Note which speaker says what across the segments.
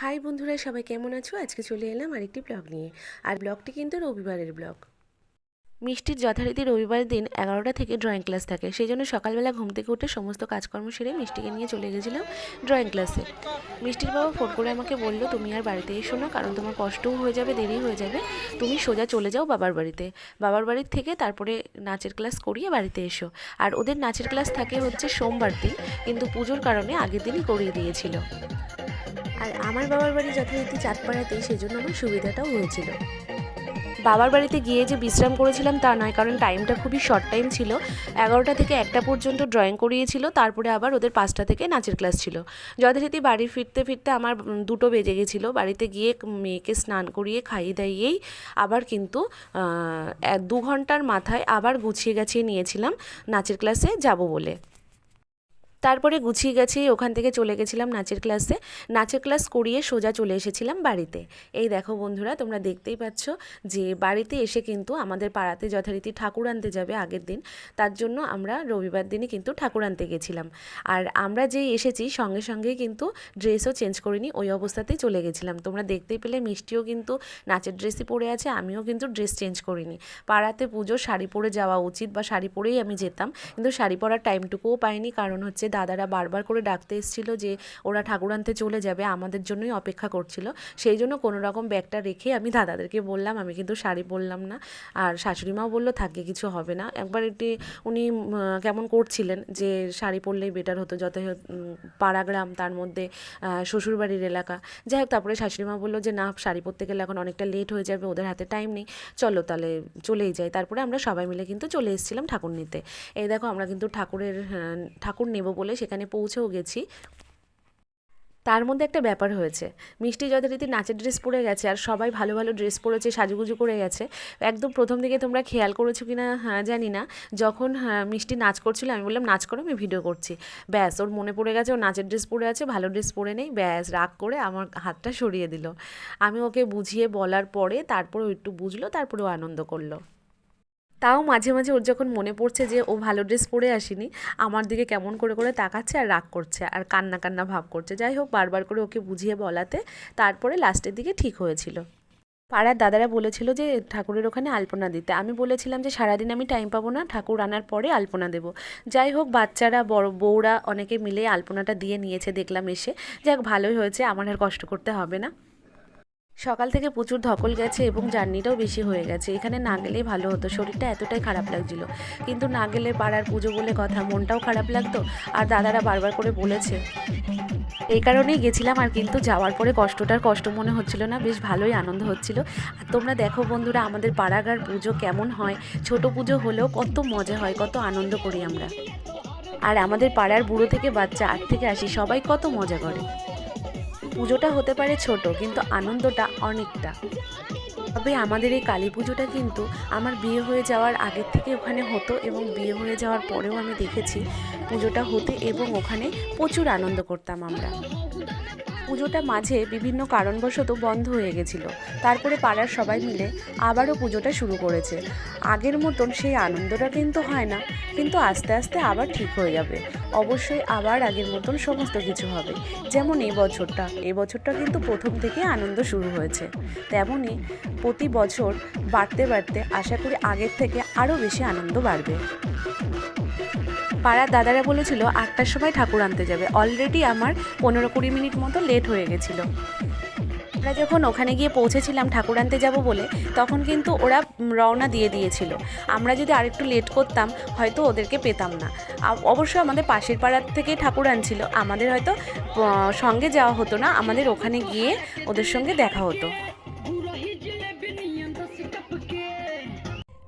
Speaker 1: High বন্ধুরা, সবাই কেমন আছো? আজকে চলে এলাম আরেকটি ব্লগ নিয়ে। আর ব্লগটি কিন্তু রবিবারের ব্লগ। মিষ্টির যথারীতি রবিবার দিন এগারোটা থেকে ড্রয়িং ক্লাস থাকে। সেই জন্য সকালবেলা ঘুম থেকে উঠে সমস্ত কাজকর্ম সেরে মিষ্টিকে নিয়ে চলে গেছিলাম ড্রয়িং ক্লাসে মিষ্টির বাবা ফোন করে আমাকে বলল, তুমি আর বাড়িতে এসো না, কারণ তোমার কষ্টও হয়ে যাবে, দেরি হয়ে যাবে। তুমি সোজা চলে যাও বাবার বাড়িতে। বাবার বাড়ির থেকে তারপরে নাচের ক্লাস করিয়ে বাড়িতে এসো। আর ওদের নাচের ক্লাস থাকে হচ্ছে সোমবার দিন, কিন্তু পুজোর কারণে আগের দিনই করিয়ে দিয়েছিল। আর আমার বাবার বাড়ি যথারীতি চাঁদপাড়াতেই সেই জন্য আমার সুবিধাটাও হয়েছিল। বাবার বাড়িতে গিয়ে যে বিশ্রাম করেছিলাম তা নয়, কারণ টাইমটা খুবই শর্ট টাইম ছিল। এগারোটা থেকে একটা পর্যন্ত ড্রয়িং করিয়েছিল, তারপরে আবার ওদের পাঁচটা থেকে নাচের ক্লাস ছিল। যথারীতি বাড়ি ফিরতে ফিরতে আমার দুটো বেজে গেছিল। বাড়িতে গিয়ে মেয়েকে স্নান করিয়ে খাইয়ে দাইয়েই আবার কিন্তু দু ঘণ্টার মাথায় আবার গুছিয়ে গাছিয়ে নিয়েছিলাম, নাচের ক্লাসে যাব বলে। তারপরে গুছিয়ে গেছি, ওখান থেকে চলে গেছিলাম নাচের ক্লাসে নাচের ক্লাস করিয়ে সোজা চলে এসেছিলাম বাড়িতে। এই দেখো বন্ধুরা, তোমরা দেখতেই পাচ্ছ যে বাড়িতে এসে কিন্তু আমাদের পাড়াতে যথারীতি ঠাকুর আনতে যাবে আগের দিন। তার জন্য আমরা রবিবার দিনে কিন্তু ঠাকুর আনতে গেছিলাম। আর আমরা যেই এসেছি, সঙ্গে সঙ্গেই কিন্তু ড্রেসও চেঞ্জ করিনি ওই অবস্থাতেই চলে গেছিলাম। তোমরা দেখতেই পেলে মিষ্টিও কিন্তু নাচের ড্রেসই পরে আছে, আমিও কিন্তু ড্রেস চেঞ্জ করিনি পাড়াতে পুজো, শাড়ি পরে যাওয়া উচিত বা শাড়ি পরেই আমি যেতাম, কিন্তু শাড়ি পরার টাইমটুকুও পাইনি, কারণ হচ্ছে দাদারা বারবার করে ডাকতে এসেছিল যে ওরা ঠাকুর আনতে চলে যাবে আমাদের জন্যই অপেক্ষা করছিল। সেই জন্য কোনো রকম ব্যাগটা রেখে আমি দাদাদেরকে বললাম আমি কিন্তু শাড়ি পরলাম না। আর শাশুড়ি মাও বলল থাকে কিছু হবে না। একবার একটি উনি কেমন করছিলেন যে শাড়ি পরলেই বেটার হতো যত হোক, উম, পাড়া গ্রাম তার মধ্যে শ্বশুরবাড়ির এলাকা। যাই হোক তারপরে শাশুড়ি মা বলল যে না শাড়ি পরতে গেলে এখন অনেকটা লেট হয়ে যাবে ওদের হাতে টাইম নেই। চলো তাহলে চলেই যাই। তারপরে আমরা সবাই মিলে কিন্তু চলে এসেছিলাম ঠাকুর নিতে। এই দেখো আমরা কিন্তু ঠাকুরের ঠাকুর নেব বলে সেখানে পৌঁছেও গেছি। তার মধ্যে একটা ব্যাপার হয়েছে। মিষ্টি যথারীতি নাচের ড্রেস পরে গেছে আর সবাই ভালো ভালো ড্রেস পরেছে সাজুগুজু করে গেছে। একদম প্রথম দিকে তোমরা খেয়াল করেছ কি না হ্যাঁ, জানি না। যখন হ্যাঁ, মিষ্টি নাচ করছিল আমি বললাম নাচ করো আমি ভিডিও করছি। ব্যাস ওর মনে পড়ে গেছে ও নাচের ড্রেস পরে আছে ভালো ড্রেস পরে নেই। ব্যাস রাগ করে আমার হাতটা সরিয়ে দিল। আমি ওকে বুঝিয়ে বলার পরে তারপরে একটু বুঝলো তারপরে ও আনন্দ করল। তাও মাঝে মাঝে ওর যখন মনে পড়ছে যে ও ভালো ড্রেস পরে আসেনি, আমার দিকে কেমন করে করে তাকাচ্ছে আর রাগ করছে আর কান্না কান্না ভাব করছে। যাই হোক, বারবার করে ওকে বুঝিয়ে বলাতে তারপরে লাস্টের দিকে ঠিক হয়েছিল। পাড়ার দাদারা বলেছিল যে ঠাকুরের ওখানে আলপনা দিতে। আমি বলেছিলাম যে সারাদিন আমি টাইম পাবো না, ঠাকুর আনার পরে আলপনা দেব। যাই হোক, বাচ্চারা, বড় বউরা অনেকে মিলে আলপনাটা দিয়ে নিয়েছে, দেখলাম এসে। যাক, ভালোই হয়েছে, আমার আর কষ্ট করতে হবে না। সকাল থেকে প্রচুর ধকল গেছে এবং জার্নিটাও বেশি হয়ে গেছে। এখানে না গেলেই ভালো হতো, শরীরটা এতটাই খারাপ লাগছিল। কিন্তু না গেলে পাড়ার পুজো বলে কথা, মনটাও খারাপ লাগতো। আর দাদারা বারবার করে বলেছে। এই কারণেই গেছিলাম আর কিন্তু যাওয়ার পরে কষ্টটার কষ্ট মনে হচ্ছিল না, বেশ ভালোই আনন্দ হচ্ছিল। আর তোমরা দেখো বন্ধুরা, আমাদের পাড়াগার পুজো কেমন হয়। ছোট পুজো হলেও কত মজা হয়, কত আনন্দ করি আমরা। আর আমাদের পাড়ার বুড়ো থেকে বাচ্চা আট থেকে আসি সবাই কত মজা করে। পুজোটা হতে পারে ছোট, কিন্তু আনন্দটা অনেকটা। তবে আমাদের এই কালী পুজোটা কিন্তু আমার বিয়ে হয়ে যাওয়ার আগের থেকে ওখানে হতো এবং বিয়ে হয়ে যাওয়ার পরেও আমি দেখেছি পুজোটা হতে এবং ওখানে প্রচুর আনন্দ করতাম আমরা। পুজোটা মাঝে বিভিন্ন কারণবশত বন্ধ হয়ে গেছিল। তারপরে পাড়ার সবাই মিলে আবারও পুজোটা শুরু করেছে। আগের মতন সেই আনন্দটা কিন্তু হয় না, কিন্তু আস্তে আস্তে আবার ঠিক হয়ে যাবে। অবশ্যই আবার আগের মতন সমস্ত কিছু হবে। যেমন এই বছরটা এই বছরটা কিন্তু প্রথম থেকে আনন্দ শুরু হয়েছে। তেমনই প্রতি বছর বাড়তে বাড়তে আশা করি আগের থেকে আরও বেশি আনন্দ বাড়বে। পাড়ার দাদারা বলেছিল, আটটার সময় ঠাকুর আনতে যাবে। অলরেডি আমার পনেরো কুড়ি মিনিট মতো লেট হয়ে গেছিল। আমরা যখন ওখানে গিয়ে পৌঁছেছিলাম ঠাকুর আনতে যাব বলে, তখন কিন্তু ওরা রওনা দিয়ে দিয়েছিল। আমরা যদি আরেকটু লেট করতাম, হয়তো ওদেরকে পেতাম না। অবশ্য আমাদের পাশের পাড়ার থেকে ঠাকুর আনছিল। আমাদের হয়তো সঙ্গে যাওয়া হতো না। আমাদের ওখানে গিয়ে ওদের সঙ্গে দেখা হতো।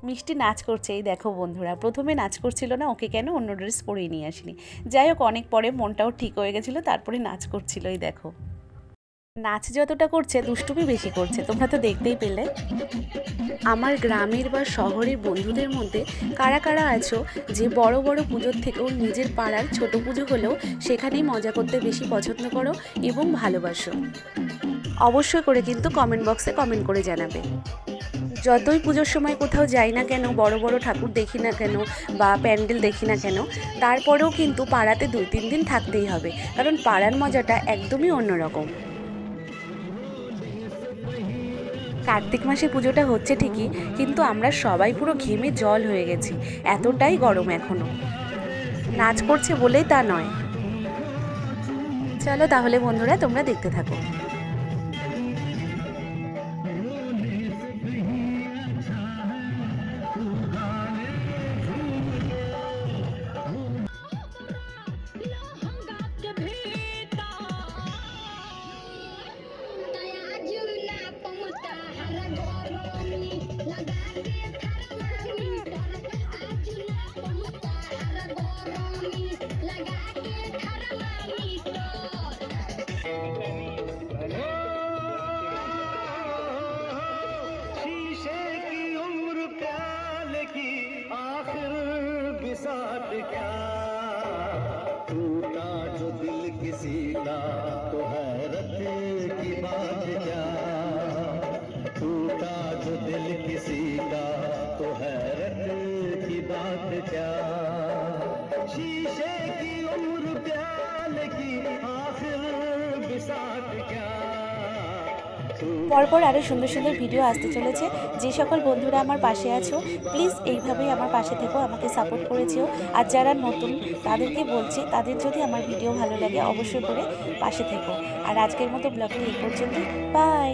Speaker 1: মিষ্টি নাচ করছে, এই দেখো বন্ধুরা। প্রথমে নাচ করছিল না, ওকে কেন অন্য ড্রেস পরেই নিয়ে আসিনি। যাই হোক, অনেক পরে মনটাও ঠিক হয়ে গেছিল, তারপরে নাচ করছিল, এই দেখো। নাচ যতটা করছে, দুষ্টুমি বেশি করছে, তোমরা তো দেখতেই পেলে। আমার গ্রামের বা শহরের বন্ধুদের মধ্যে কারা কারা আছো, যে বড় বড় পুজোর থেকেও নিজের পাড়ার ছোট পুজো হলেও সেখানেই মজা করতে বেশি পছন্দ করো এবং ভালোবাসো। অবশ্যই করে কিন্তু কমেন্ট বক্সে কমেন্ট করে জানাবে। যতই পুজোর সময় কোথাও যাই না কেন, বড় বড় ঠাকুর দেখি না কেন বা প্যান্ডেল দেখি না কেন, তারপরেও কিন্তু পাড়াতে দুই তিন দিন থাকতেই হবে। কারণ পাড়ার মজাটা একদমই অন্যরকম। কার্তিক মাসে পুজোটা হচ্ছে ঠিকই, কিন্তু আমরা সবাই পুরো ঘেমে জল হয়ে গেছি, এতটাই গরম এখনও। নাচ করছে বলেই তা নয়। চলো তাহলে বন্ধুরা, তোমরা দেখতে থাকো।
Speaker 2: किसी का तो हैरत की बात क्या? टूटा जो दिल किसी का तो हैरत की बात क्या? शीशे की उम्र प्याल की, आखिर बिसात क्या?
Speaker 1: পরপর আরও সুন্দর সুন্দর ভিডিও আসতে চলেছে। যে সকল বন্ধুরা আমার পাশে আছো প্লিজ এইভাবেই আমার পাশে থেকো, আমাকে সাপোর্ট করেছেও। আর যারা নতুন, তাদেরকে বলছি, তাদের যদি আমার ভিডিও ভালো লাগে, অবশ্যই করে পাশে থেকো। আর আজকের মতো ব্লগটি এই পর্যন্ত বাই